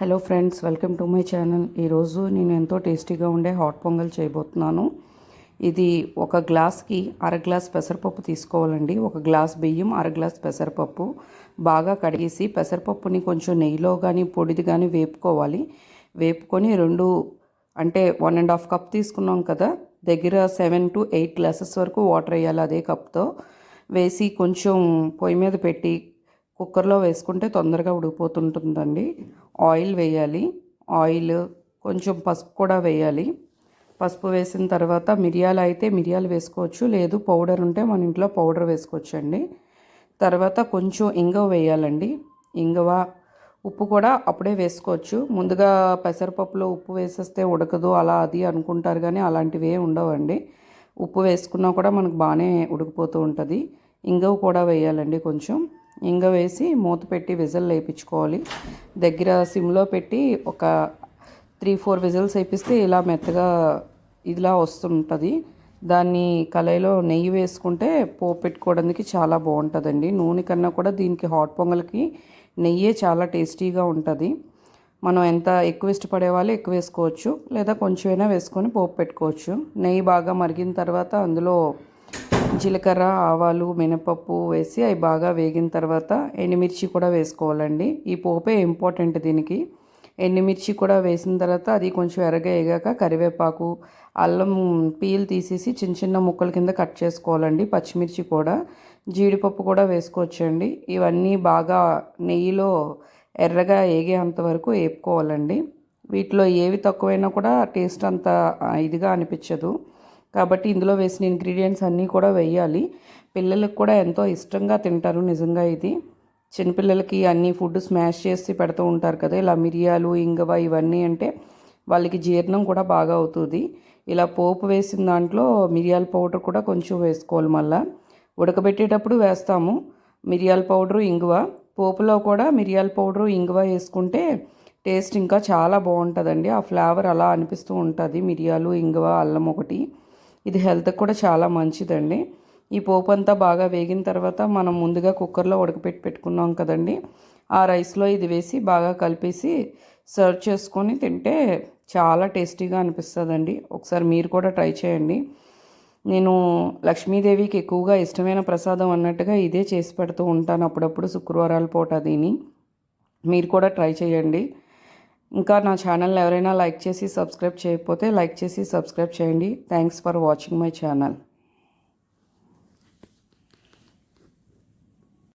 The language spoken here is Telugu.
Hello friends welcome to my channel. ఈరోజు నేను ఎంతో టేస్టీగా ఉండే హాట్ పొంగల్ చేయబోతున్నాను. ఇది ఒక గ్లాస్కి అర గ్లాస్ పెసరపప్పు తీసుకోవాలండి. ఒక గ్లాస్ బియ్యం అర గ్లాస్ పెసరపప్పు. బాగా కడిగేసి పెసరపప్పుని కొంచెం నెయ్యిలో కానీ పొడిది కానీ వేపుకోవాలి. వేపుకొని రెండు అంటే వన్ అండ్ హాఫ్ కప్ తీసుకున్నాం కదా దగ్గర సెవెన్ టు ఎయిట్ గ్లాసెస్ వరకు వాటర్ వేయాలి అదే కప్తో. వేసి కొంచెం పొయ్యి మీద పెట్టి కుక్కర్లో వేసుకుంటే తొందరగా ఉడికిపోతుంటుందండి. ఆయిల్ వేయాలి. ఆయిల్ కొంచెం పసుపు కూడా వేయాలి. పసుపు వేసిన తర్వాత మిరియాలు అయితే మిరియాలు వేసుకోవచ్చు. లేదు పౌడర్ ఉంటే మన ఇంట్లో పౌడర్ వేసుకోవచ్చు అండి తర్వాత కొంచెం ఇంగవ వేయాలండి. ఇంగవ ఉప్పు కూడా అప్పుడే వేసుకోవచ్చు. ముందుగా పెసరపప్పులో ఉప్పు వేసేస్తే ఉడకదు అలా అది అనుకుంటారు కానీ అలాంటివి ఉండవండి. ఉప్పు వేసుకున్నా కూడా మనకు బాగానే ఉడికిపోతూ ఉంటుంది. ఇంగవ కూడా వేయాలండి కొంచెం. ఇంగ వేసి మూత పెట్టి విజిల్ వేయించుకోవాలి. దగ్గర సిమ్లో పెట్టి ఒక త్రీ ఫోర్ విజిల్స్ వేపిస్తే ఇలా మెత్తగా ఇదిలా వస్తుంటుంది. దాన్ని కళాయిలో నెయ్యి వేసుకుంటే పోపు పెట్టుకోవడానికి చాలా బాగుంటుందండి. నూనె కన్నా కూడా దీనికి హాట్ పొంగల్కి నెయ్యే చాలా టేస్టీగా ఉంటుంది. మనం ఎంత ఎక్కువ ఇష్టపడే వాళ్ళు ఎక్కువ వేసుకోవచ్చు. లేదా కొంచెమైనా వేసుకొని పోపు పెట్టుకోవచ్చు. నెయ్యి బాగా మరిగిన తర్వాత అందులో జీలకర్ర ఆవాలు మినపప్పు వేసి అవి బాగా వేగిన తర్వాత ఎండుమిర్చి కూడా వేసుకోవాలండి. ఈ పోపే ఇంపార్టెంట్ దీనికి. ఎండుమిర్చి కూడా వేసిన తర్వాత అది కొంచెం ఎర్రగా వేగాక కరివేపాకు అల్లం పీల్ తీసేసి చిన్న చిన్న ముక్కల కింద కట్ చేసుకోవాలండి. పచ్చిమిర్చి కూడా జీడిపప్పు కూడా వేసుకోవచ్చండి. ఇవన్నీ బాగా నెయ్యిలో ఎర్రగా వేగేంత వరకు వేపుకోవాలండి. వీటిలో ఏవి తక్కువైనా కూడా టేస్ట్ అంత ఇదిగా అనిపించదు. కాబట్టి ఇందులో వేసిన ఇంగ్రీడియంట్స్ అన్నీ కూడా వేయాలి. పిల్లలకు కూడా ఎంతో ఇష్టంగా తింటారు నిజంగా ఇది. చిన్నపిల్లలకి అన్ని ఫుడ్ స్మాష్ చేసి పెడుతూ ఉంటారు కదా ఇలా మిరియాలు ఇంగవ ఇవన్నీ అంటే వాళ్ళకి జీర్ణం కూడా బాగా అవుతుంది. ఇలా పోపు వేసిన దాంట్లో మిరియాల పౌడర్ కూడా కొంచెం వేసుకోవాలి మళ్ళీ. ఉడకబెట్టేటప్పుడు వేస్తాము మిరియాల పౌడరు ఇంగువ. పోపులో కూడా మిరియాల పౌడరు ఇంగువ వేసుకుంటే టేస్ట్ ఇంకా చాలా బాగుంటుందండి. ఆ ఫ్లేవర్ అలా అనిపిస్తూ ఉంటుంది మిరియాలు ఇంగువ అల్లం ఒకటి. ఇది హెల్త్కి కూడా చాలా మంచిదండి. ఈ పోపు అంతా బాగా వేగిన తర్వాత మనం ముందుగా కుక్కర్లో ఉడకపెట్టి పెట్టుకున్నాం కదండి. ఆ రైస్లో ఇది వేసి బాగా కలిపేసి సర్వ్ చేసుకొని తింటే చాలా టేస్టీగా అనిపిస్తుందండి. ఒకసారి మీరు కూడా ట్రై చేయండి. నేను లక్ష్మీదేవికి ఎక్కువగా ఇష్టమైన ప్రసాదం అన్నట్టుగా ఇదే చేసి పెడుతూ ఉంటాను అప్పుడప్పుడు శుక్రవారాల పూట దీని మీరు కూడా ట్రై చేయండి. ఇంకా నా ఛానల్ ఎవరైనా లైక్ చేసి సబ్స్క్రైబ్ చేయకపోతే లైక్ చేసి సబ్స్క్రైబ్ చేయండి. Thanks for watching my channel